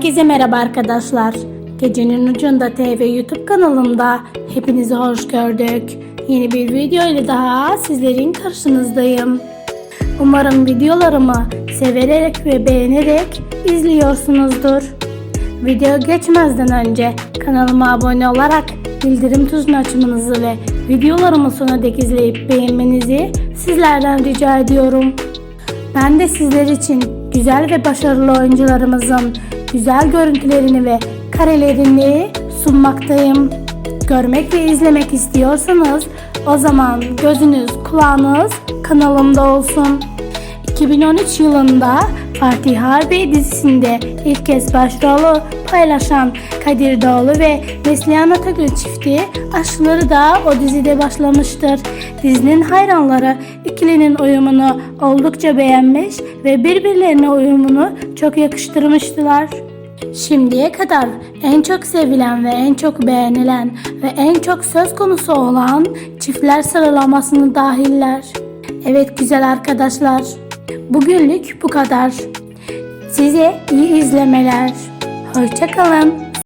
Herkese merhaba arkadaşlar. Gecenin Ucunda TV YouTube kanalımda hepinizi hoş gördük. Yeni bir video ile daha sizlerin karşınızdayım. Umarım videolarımı severek ve beğenerek izliyorsunuzdur. Video geçmezden önce kanalıma abone olarak bildirim tuşunu açmanızı ve videolarımı sona dek izleyip beğenmenizi sizlerden rica ediyorum. Ben de sizler için güzel ve başarılı oyuncularımızın güzel görüntülerini ve karelerini sunmaktayım. Görmek ve izlemek istiyorsanız o zaman gözünüz kulağınız kanalımda olsun. 2013 yılında Fatih Harbi dizisinde ilk kez başrolü paylaşan Kadir Doğulu ve Neslihan Atagül çifti aşkları da o dizide başlamıştır. Dizinin hayranları ikilinin uyumunu oldukça beğenmiş ve birbirlerine uyumunu çok yakıştırmıştılar. Şimdiye kadar en çok sevilen ve en çok beğenilen ve en çok söz konusu olan çiftler sıralamasını dahiller. Evet güzel arkadaşlar. Bugünlük bu kadar. Size iyi izlemeler. Hoşçakalın.